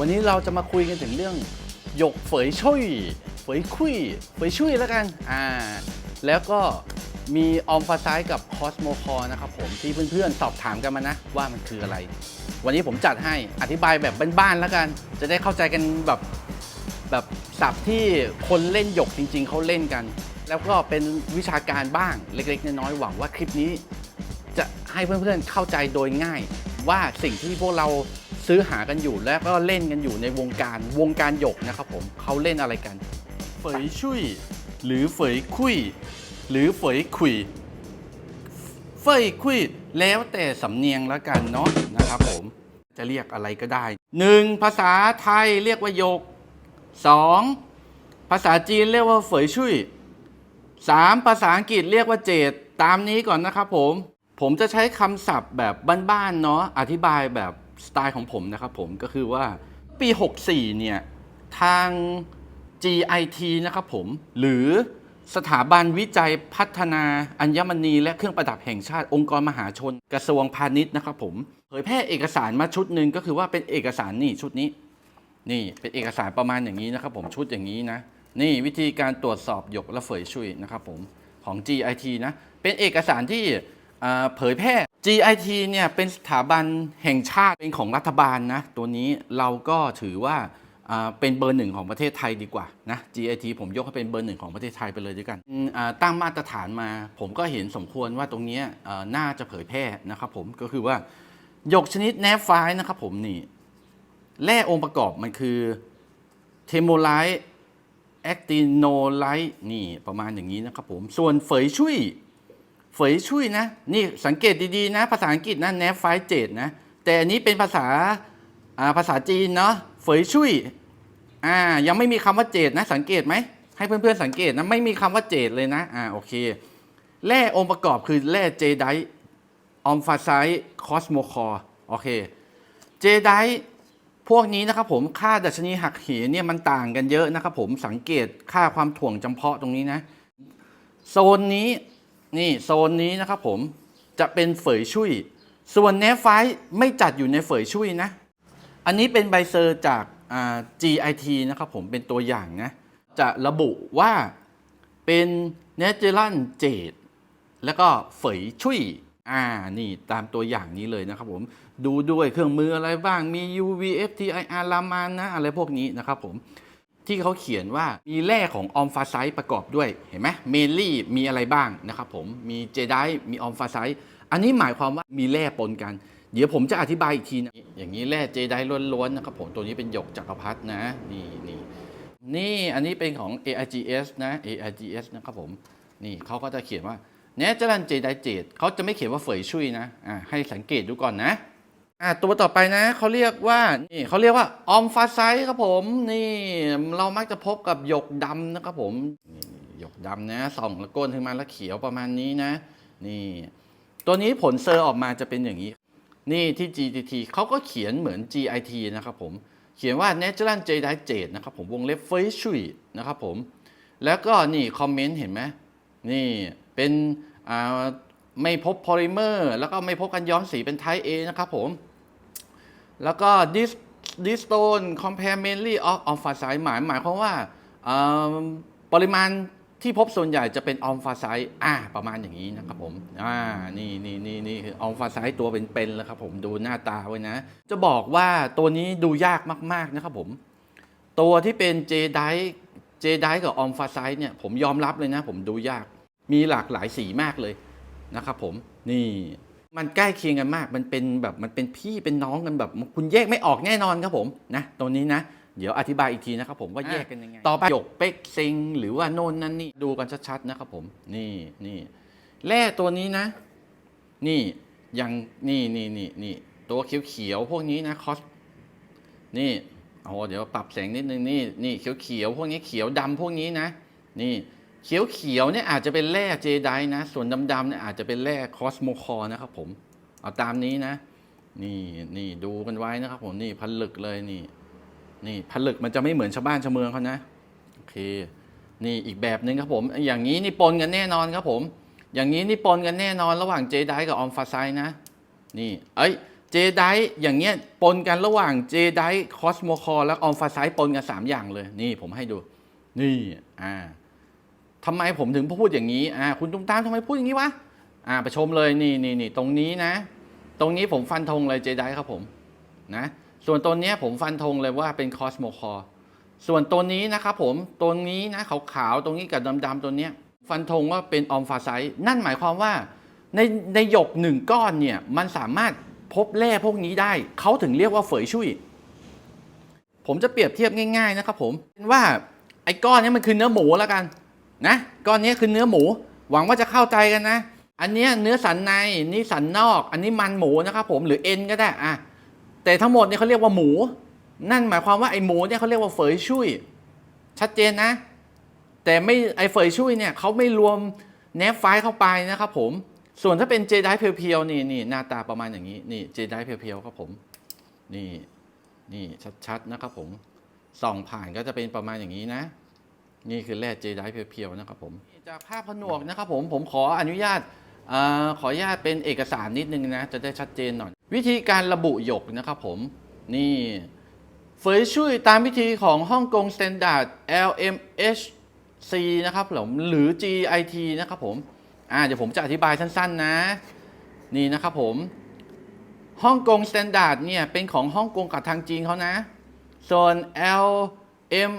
วันนี้เราจะมาคุยกันถึงเรื่องหยกเฝยช่วยเฝยคุยเฝยช่วยแล้วกันอ่าแล้วก็มีออมฟาไซด์กับคอสโมคอนะครับผมที่เพื่อนๆ สอบถามกันมานะ ว่ามันคืออะไร วันนี้ผมจัดให้อธิบายแบบบ้านๆแล้วกัน จะได้เข้าใจกันแบบแบบศัพท์ที่คนเล่นหยกจริง ๆเขาเล่นกัน แล้วก็เป็นวิชาการบ้างเล็กๆน้อยๆหวังว่าคลิปนี้ จะให้เพื่อนๆเข้าใจโดยง่าย ว่าสิ่งที่พวกเรา ซื้อหากันอยู่และก็เล่นกันอยู่ในวงการวงการหยกนะครับผมเขาเล่นอะไรกันเฝยชุยหรือเฝยคุย หรือเฝยคุย เฟยคุย แล้วแต่สำเนียงแล้วกันเนาะนะครับผมจะเรียกอะไรก็ได้ 1. ภาษาไทยเรียกว่าหยก 2. ภาษาจีนเรียกว่าเฝยชุย 3. ภาษาอังกฤษเรียกว่าเจดตามนี้ก่อนนะครับผม ผมจะใช้คำศัพท์แบบบ้านๆเนาะอธิบายแบบ สไตล์ของผมนะครับผมก็คือว่าปี 64 เนี่ย ทาง GIT นะครับผม หรือสถาบันวิจัยพัฒนาอัญมณีและเครื่องประดับแห่งชาติองค์กรมหาชน กระทรวงพาณิชย์นะครับผมเผยแพร่เอกสารมาชุดหนึ่งก็คือว่าเป็นเอกสารนี่ชุดนี้ นี่เป็นเอกสารประมาณอย่างนี้นะครับผมชุดอย่างนี้นะ นี่วิธีการตรวจสอบหยกและเฟยชุยนะครับผมของ GIT นะเป็นเอกสารที่เผยแพร่ GIT เนี่ยเป็นสถาบันแห่งชาติเป็นของรัฐบาลนะ ตัวนี้เราก็ถือว่าเป็นเบอร์หนึ่งของประเทศไทยดีกว่านะ GIT ผมยกให้เป็นเบอร์หนึ่งของประเทศไทยไปเลยด้วยกันตั้งมาตรฐานมา ผมก็เห็นสมควรว่าตรงนี้น่าจะเผยแพร่นะครับผมก็คือว่าหยกชนิดแนฟไฟนะครับผมนี่แร่องค์ประกอบมันคือเทโมไลท์แอคติโนไลท์นี่ประมาณอย่างนี้นะครับผมส่วนเฝยชุย เฝยชุยนะ นี่สังเกตดีๆนะ ภาษาอังกฤษนะแนฟไฟเจดนะ แต่อันนี้เป็นภาษาภาษาจีนเนาะเฝยชุยอ่ายังไม่มีคำว่าเจดนะ สังเกตไหมให้เพื่อนๆสังเกตนะไม่มีคำว่าเจดเลยนะอ่าโอเคแร่องค์ประกอบคือแร่เจไดออมฟาไซคอสโมคอร์โอเคเจไดพวกนี้นะครับผมค่าดัชนีหักเหเนี่ยมันต่างกันเยอะนะครับผมสังเกตค่าความถ่วงจำเพาะตรงนี้นะ โซนนี้ นี่โซนนี้นะครับผมจะเป็นเฝยชุยส่วนแนฟไฟไม่จัดอยู่ในเฝยชุยนะ อันนี้เป็นใบเซอร์จาก GIT นะครับผมเป็นตัวอย่างนะ จะระบุว่าเป็น Natural Jade แล้วก็เฝยชุยอ่านี่ตามตัวอย่างนี้เลยนะครับผมดูด้วยเครื่องมืออะไรบ้างมี UV FTIR ลามานนะอะไรพวกนี้นะครับผม ที่เขาเขียนว่ามีแร่ของออมฟาไซต์ประกอบด้วยเห็นไหมเมลลี่มีอะไรบ้างนะครับผมมีเจไดมีออมฟาไซต์อันนี้หมายความว่ามีแร่ปนกัน เดี๋ยวผมจะอธิบายอีกทีนะอย่างนี้แร่เจไดล้วนๆนะครับผมตัวนี้เป็นหยกจักรพรรดินะนี่นี่นี่อันนี้เป็นของ AIGS นะ AIGS นะครับผมนี่เขาก็จะเขียนว่าเนเจอรันเจไดเจดเขาจะไม่เขียนว่าเฟยชุยนะอ่าให้สังเกตดูก่อนนะ อ่าตัวต่อไปนะเขาเรียกว่านี่เขาเรียกว่าออมฟาไซต์ครับผมนี่เรามักจะพบกับหยกดำนะครับผมนี่หยกดำนะส่องแล้วก้นขึ้นมาแล้วเขียวประมาณนี้นะ นี่ ตัวนี้ผลเซอร์ออกมาจะเป็นอย่างนี้ นี่ที่ GTT เขาก็เขียนเหมือน GIT นะครับผมเขียนว่า Natural j d i j a d e นะครับผมวงเล็บเฟยชุยนะครับผมแล้วก็นี่คอมเมนต์เห็นไหมนี่เป็นอ่าไม่พบโพลิเมอร์แล้วก็ไม่พบกันย้อมสีเป็นไทป์ A นะครับผม แล้วก็ this this stone compare mainly of of f a s i t e หมายหมายความว่าอ่าปริมาณที่พบส่วนใหญ่จะเป็นออมฟาไซต์อ่า ประมาณอย่างนี้นะครับผม อ่า นี่นี่นี่นี่คือออมฟาไซต์ตัวเป็นๆแล้วครับผม ดูหน้าตาไว้นะ จะบอกว่าตัวนี้ดูยากมากๆนะครับผม ตัวที่เป็นเจไดเจไดกับออมฟาไซต์เนี่ย ผมยอมรับเลยนะ ผมดูยาก มีหลากหลายสีมากเลยนะครับผม นี่ มันใกล้เคียงกันมาก มันเป็นแบบมันเป็นพี่เป็นน้องกันแบบ คุณแยกไม่ออกแน่นอนครับผมนะตัวนี้นะ เดี๋ยวอธิบายอีกทีนะครับผมว่าแยกกันยังไง ต่อไปหยกเป๊กเซิงหรือว่าโน่นนั่นนี่ดูกันชัดๆนะครับผม นี่นี่แร่ตัวนี้นะ นี่อย่างนี่นี่นี่นี่ตัวเขียวๆพวกนี้นะคอสนี่โอ้โหเดี๋ยวปรับแสงนิดนึงนี่นี่เขียวๆพวกนี้เขียวดำพวกนี้นะ นี่ เขียวเขียวๆเนี่ยอาจจะเป็นแร่เจไดนะ ส่วนดำๆเนี่ยอาจจะเป็นแร่คอสโมคอนะครับผม เอาตามนี้นะ นี่นี่ดูกันไว้นะครับผมนี่ผลึกเลยนี่ นี่ผลึกมันจะไม่เหมือนชาวบ้านชาวเมืองเขานะโอเค นี่อีกแบบหนึ่งครับผม อย่างนี้นี่ปนกันแน่นอนครับผม อย่างนี้นี่ปนกันแน่นอนระหว่างเจไดกับออมฟาไซนะ นี่ เอ้ยเจไดอย่างเงี้ยปนกันระหว่างเจไดคอสโมคอและออมฟาไซปนกัน3อย่างเลย นี่ผมให้ดู นี่อ่า ทำไมผมถึงพูดอย่างนี้อ่าคุณตุ้มตามทำไมพูดอย่างนี้วะอ่าไปชมเลยนี่นี่นี่ตรงนี้นะ ตรงนี้ผมฟันธงเลยเจไดครับผมนะส่วนตัวนี้ผมฟันธงเลยว่าเป็นคอสโมคอส่วนตัวนี้นะครับผมตัวนี้นะขาวๆตรงนี้กับดำๆตัวนี้ฟันธงว่าเป็นออมฟาไซนั่นหมายความว่าในในหยกหนึ่งก้อนเนี่ยมันสามารถพบแร่พวกนี้ได้ เขาถึงเรียกว่าเฝยชุยผมจะเปรียบเทียบง่าย ๆ นะครับผมว่าไอ้ก้อนนี้มันคือเนื้อหมูแล้วกัน นะก้อนนี้คือเนื้อหมู หวังว่าจะเข้าใจกันนะ อันนี้เนื้อสันในนี่สันนอก อันนี้มันหมูนะครับผมหรือเอ็นก็ได้อะแต่ทั้งหมดเนี่ยเขาเรียกว่าหมู นั่นหมายความว่าไอหมูเนี่ยเขาเรียกว่าเฝยชุยชัดเจนนะ แต่ไม่ไอเฟยชุยเนี่ยเขาไม่รวมแนฟไฟเข้าไปนะครับผมส่วนถ้าเป็นเจไดเพียวๆนี่นี่หน้าตาประมาณอย่างนี้นี่เจไดเพียวๆครับผมนี่นี่ชัดๆนะครับผมส่องผ่านก็จะเป็นประมาณอย่างนี้นะ นี่คือแร่เจไดเพียวๆนะครับผมจากภาพผนวกนะครับผมผมขออนุญาตอขออนุญาตเป็นเอกสารนิดนึงนะ จะได้ชัดเจนหน่อย วิธีการระบุหยกนะครับผมนี่เฟยชุยตามวิธีของฮ่องกง Standard LMHC นะครับผมหรือ GIT นะครับผมอ่าเดี๋ยวผมจะอธิบายสั้นๆนะ นี่นะครับผมฮ่องกง Standard เนี่ยเป็นของฮ่องกงกับทางจีนเขานะ ส่วน LM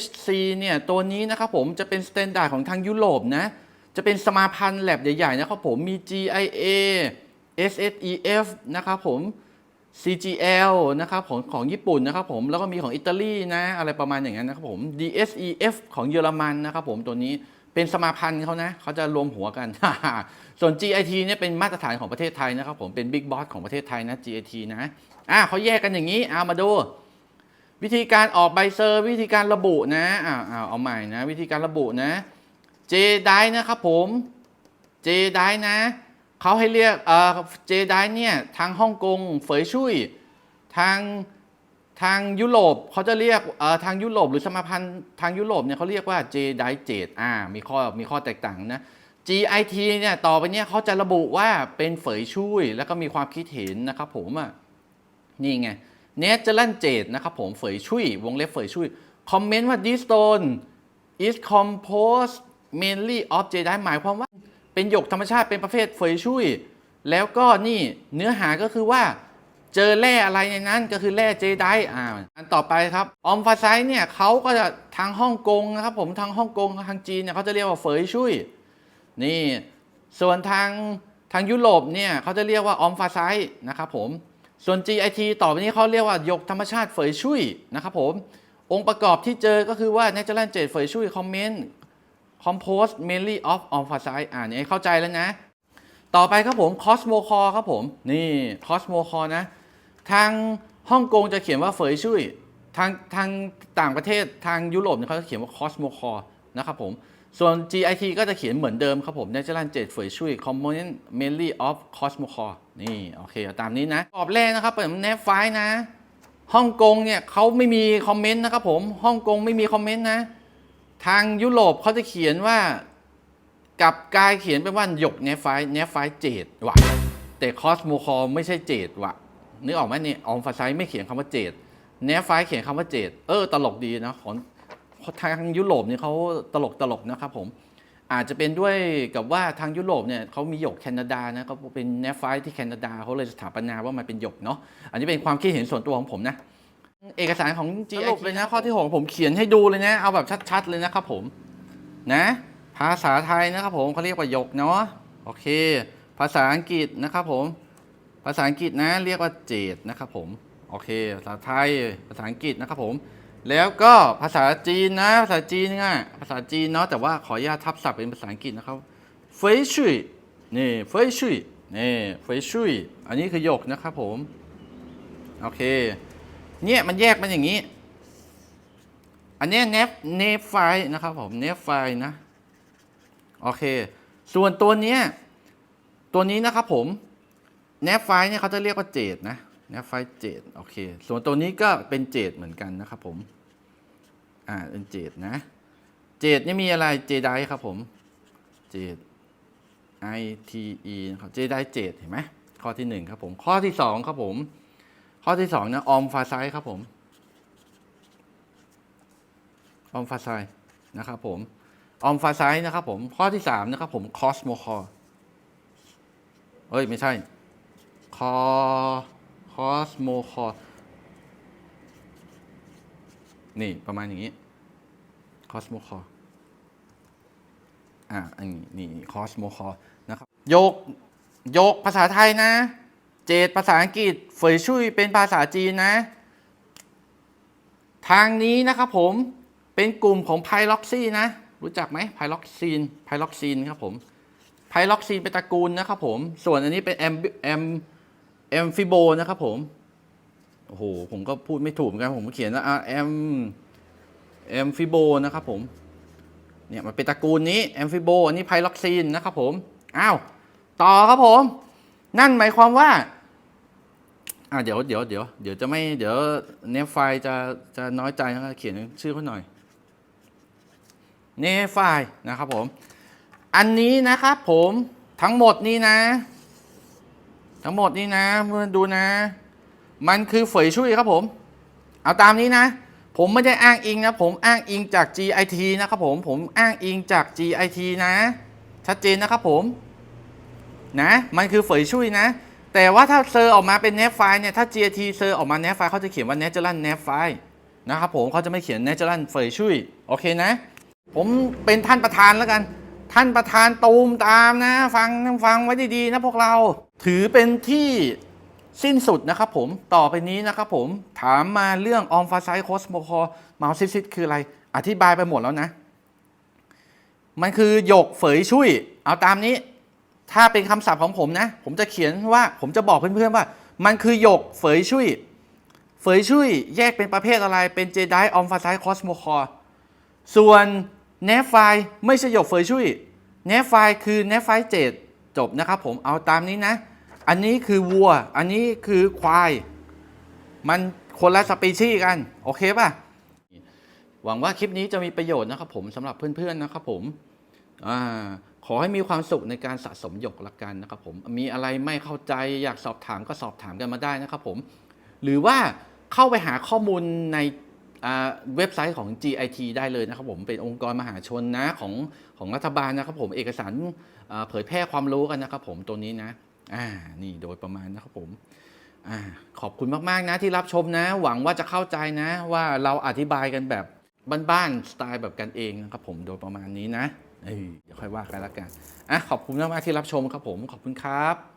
HC เนี่ยตัวนี้นะครับผมจะเป็น Standard ของทางยุโรปนะ จะเป็นสมาพันธ์แลบใหญ่ๆนะครับผมมี GIA SSEF นะครับผม CGL นะครับของของญี่ปุ่นนะครับผมแล้วก็มีของอิตาลีนะ อะไรประมาณอย่างนั้นนะครับผม DSEF ของเยอรมันนะครับผมตัวนี้เป็นสมาพันธ์เขานะเขาจะรวมหัวกัน ส่วน GIT เนี่ยเป็นมาตรฐานของประเทศไทยนะครับผมเป็นบิ๊กบอสของประเทศไทยนะ GIT นะอะเขาแยกกันอย่างนี้เอามาดู วิธีการออกใบเซอร์ วิธีการระบุนะอ่าอ่าเอาใหม่นะ วิธีการระบุนะ J ได้นะครับผม J ได้นะเขาให้เรียกเอ่อเจไดเนี่ยทางฮ่องกงเฟยชุยทางทางยุโรปเขาจะเรียกเอ่อทางยุโรปหรือสมาพันธ์ทางยุโรปเนี่ยเขาเรียกว่าเจไดเจดอ่ามีข้อมีข้อแตกต่างนะ GIT เนี่ยต่อไปเนี่ยเขาจะระบุว่าเป็นเฟยชุยแล้วก็มีความคิดเห็นนะครับผมอะนี่ไง เนเจอร์แลนเจดนะครับผมเฟยชุยวงเล็บเฟยชุยคอมเมนต์ว่า this stone is composed mainly of j หมายความว่าเป็นหยกธรรมชาติเป็นประเภทเฟยชุยแล้วก็นี่เนื้อหาก็คือว่าเจอแร่อะไรในนั้นก็คือแร่เจไดอ่าอันต่อไปครับออมฟาไซเนี่ยเขาก็จะทางฮ่องกงนะครับผมทางฮ่องกงทางจีนเนี่ยเขาจะเรียกว่าเฟยชุยนี่ส่วนทางทางยุโรปเนี่ยเขาจะเรียกว่าออมฟาไซนะครับผม ส่วน GIT ต่อไปนี้เขาเรียกว่าหยกธรรมชาติเฟยชุยนะครับผม องค์ประกอบที่เจอก็คือว่า Natural Jade เฟยชุยคอมเมนต์ composed mainly of emphasite อ่านี่เข้าใจแล้วนะ ต่อไปครับผม cosmo core ครับผม นี่ cosmo core นะ ทางฮ่องกงจะเขียนว่าเฟยชุยทางทางต่างประเทศทางยุโรปเนี่ยเขาจะเขียนว่า cosmo core นะครับผม ส่วน GIT ก็จะเขียนเหมือนเดิมครับผม natural jet เฟยชุย component mainly of cosmo core นี่ โอเค ตามนี้นะกรอบแรกนะครับเป็นแนบไฟล์นะฮ่องกงเนี่ยเขาไม่มีคอมเมนต์นะครับผมฮ่องกงไม่มีคอมเมนต์นะ ทางยุโรปเขาจะเขียนว่ากับกายเขียนเป็นว่าหยกเนฟไฟเนฟไฟเจดว่ะแต่คอสโมคอไม่ใช่เจดว่ะนึกออกไหมเนี่ยออมฟาไซไม่เขียนคำว่าเจดเนฟไฟเขียนคำว่าเจดเออตลกดีนะของ ทางยุโรปเนี่ยเขาตลกตลกนะครับผมอาจจะเป็นด้วยกับว่าทางยุโรปเนี่ยเขามีหยกแคนาดานะเขาเป็นเนฟไฟที่แคนาดาเขาเลยสถาปนาว่ามันเป็นหยกเนาะอันนี้เป็นความคิดเห็นส่วนตัวของผมนะ เอกสารของ g สรุปเลยนะข้อที่หกผมเขียนให้ดูเลยนะ เอาแบบชัด ๆ เลยนะครับผมนะ ภาษาไทยนะครับผมเขาเรียกว่าหยกเนาะโอเค ภาษาอังกฤษนะครับผม ภาษาอังกฤษนะเรียกว่าเจดนะครับผมโอเค ภาษาไทยภาษาอังกฤษนะครับผม แล้วก็ภาษาจีนนะ ภาษาจีนง่ายภาษาจีนเนาะแต่ว่าขออนุญาตทับศัพท์เป็นภาษาอังกฤษนะครับเฟยชุยนี่เฟยชุยนี่เฟยชุยอันนี้คือหยกนะครับผม โอเค เนี่ยมันแยกมันอย่างนี้ อันนี้เนฟเนฟไฟนะครับผมเนฟไฟนะ โอเค ส่วนตัวเนี้ยตัวนี้นะครับผมเนฟไฟเนี่ยเขาจะเรียกว่าเจดนะ นฟไฟเจดโอเค ส่วนตัวนี้ก็เป็นเจดเหมือนกันนะครับผม อ่าเป็นเจดนะ เจดนี่มีอะไรเจไดครับผม เจด I T E นะครับเจไดเจดเห็นไหมข้อที่หนึ่งครับผม ข้อที่สองครับผม ข้อที่สองนะออมฟาไซครับผมออมฟาไซนะครับผมออมฟาไซนะครับผม ข้อที่สามนะครับผมคอสโมคอเอ้ย ไม่ใช่คอ คอสโมคอนี่ ประมาณอย่างนี้คอสโมคออ่าอันนี้นี่คอสโมคอนะครับ ยก ยกภาษาไทยนะ เจดภาษาอังกฤษเฟยชุยเป็นภาษาจีนนะ ทางนี้นะครับผมเป็นกลุ่มของไพล็อกซี่นะ รู้จักไหมไพล็อกซีนไพล็อกซีนครับผมไพล็อกซีนเป็นตระกูลนะครับผม ส่วนอันนี้เป็นแอมแอม แอมฟิโบนะครับผม โอ้โห ผมก็พูดไม่ถูกเหมือนกัน ผมเขียนว่าแอมแอมฟิโบนะครับผม เนี่ยมันเป็นตระกูลนี้แอมฟิโบอันนี้ไพล็อกซีนนะครับผม อ้าว ต่อครับผม นั่นหมายความว่าอ่าเดี๋ยวเดี๋ยวเดี๋ยวเดี๋ยวจะไม่เดี๋ยวเนฟไฟจะจะน้อยใจนะครับเขียนชื่อเขาหน่อยเนฟไฟนะครับผม อันนี้นะครับผมทั้งหมดนี้นะ ทั้งหมดนี้นะเมื่อนดูนะ มันคือเฟยชุยครับผม เอาตามนี้นะ ผมไม่ได้อ้างอิงนะ ผมอ้างอิงจาก GIT นะครับผม ผมอ้างอิงจาก GIT นะ ชัดเจนนะครับผม นะ มันคือเฟยชุยนะ แต่ว่าถ้าเซอร์ออกมาเป็นเนฟไฟเนี่ย ถ้า GIT เซอร์ออกมาเนฟไฟเขาจะเขียนว่า natural n a v file นะครับผมเขาจะไม่เขียน natural เฟยชุยโอเคนะ ผมเป็นท่านประธานแล้วกัน ท่านประธานตูมตามนะ ฟังฟังไว้ดีๆนะพวกเราถือเป็นที่สิ้นสุดนะครับผมต่อไปนี้นะครับผมถามมาเรื่องออมฟาไซโคสโมคอมาซิซิสคืออะไร อธิบายไปหมดแล้วนะ มันคือหยกเฝยชุยเอาตามนี้ ถ้าเป็นคำศัพท์ของผมนะ ผมจะเขียนว่าผมจะบอกเพื่อนๆว่า มันคือหยกเฝยชุยเฝยชุยแยกเป็นประเภทอะไรเป็นเจไดออมฟาไซคอสโมคอส่วน เนฟไฟไม่ใช่หยกเฟยชุยเนฟไฟคือเนฟไฟเจดจบนะครับผมเอาตามนี้นะ อันนี้คือวัว อันนี้คือควาย มันคนละสปีชีส์กัน โอเคป่ะ หวังว่าคลิปนี้จะมีประโยชน์นะครับผมสำหรับเพื่อนๆนะครับผมอขอให้มีความสุขในการสะสมหยกละกันนะครับผม มีอะไรไม่เข้าใจอยากสอบถามก็สอบถามกันมาได้นะครับผม หรือว่าเข้าไปหาข้อมูลใน เว็บไซต์ของ GIT ได้เลยนะครับผมเป็นองค์กรมหาชนนะของของรัฐบาลนะครับผมเอกสารเผยแพร่ความรู้กันนะครับผมตัวนี้นะอ่านี่โดยประมาณนะครับผมอาขอบคุณมาก ๆ นะที่รับชมนะ หวังว่าจะเข้าใจนะ ว่าเราอธิบายกันแบบบ้านๆสไตล์แบบกันเองนะครับผมโดยประมาณนี้นะอยเดี๋ยวค่อยว่ากันละกันอะขอบคุณมากๆที่รับชมครับผมขอบคุณครับ